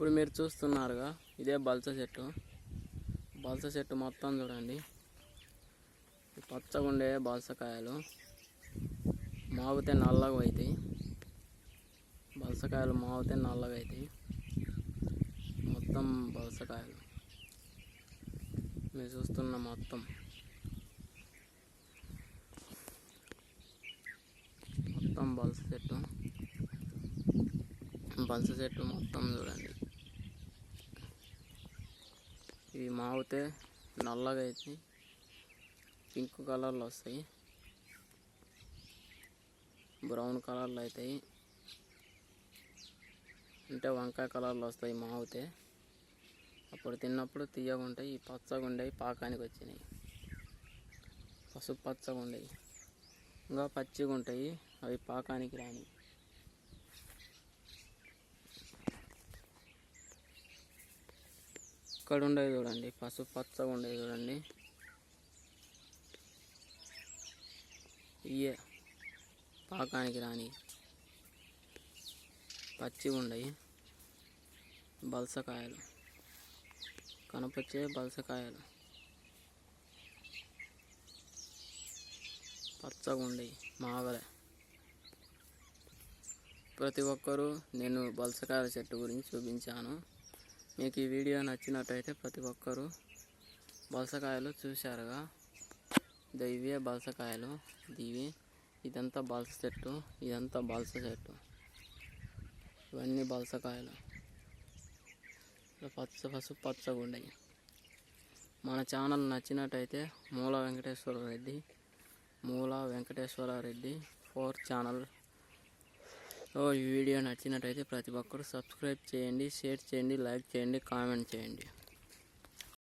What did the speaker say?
ఇప్పుడు మీరు చూస్తున్నారుగా ఇదే బల్స చెట్టు. బల్స చెట్టు మొత్తం చూడండి. పచ్చగా ఉండే బలసకాయలు. మాగితే నల్లగా అవుతాయి బలసకాయలు మాగితే నల్లగా అవుతాయి మొత్తం బలసకాయలు. మీరు చూస్తున్న మొత్తం. మొత్తం బలస చెట్టు. బలస చెట్టు మొత్తం చూడండి. ఇవి మావితే నల్లగా అయితే పింక్ కలర్లో వస్తాయి. బ్రౌన్ కలర్లో అవుతాయి అంటే వంకాయ కలర్లో వస్తాయి మావితే. అప్పుడు తిన్నప్పుడు తీయగా ఉంటాయి ఈ పచ్చగా ఉండేవి పాకానికి వచ్చినాయి. పసుపు పచ్చగా ఉండేవి. ఇంకా పచ్చిగా ఉంటాయి అవి పాకానికి రాని ఇక్కడ ఉండేవి చూడండి పసుపు పచ్చగా ఉండేవి చూడండి. ఇయే పాకానికి రాని పచ్చి ఉండయి బలసకాయలు. కనపచ్చే బలసకాయలు. పచ్చగా ఉండయి మావలే ప్రతి ఒక్కరూ నేను బలసకాయల చెట్టు గురించి చూపించాను. మీకు ఈ వీడియో నచ్చినట్టయితే ప్రతి ఒక్కరూ బలసకాయలు చూశారుగా. ఇదో ఇవే బలసకాయలు ఇవి. ఇదంతా బలస చెట్టు ఇదంతా బలస చెట్టు. ఇవన్నీ బలసకాయలు. పచ్చ పసుపు పచ్చగా ఉన్నాయి మన ఛానల్ నచ్చినట్టయితే Mula Venkateswara Reddy Mula Venkateswara Reddy four channel so ఈ వీడియో నచ్చినట్టయితే ప్రతి ఒక్కరు సబ్స్క్రైబ్ చేయండి షేర్ చేయండి లైక్ చేయండి కామెంట్ చేయండి.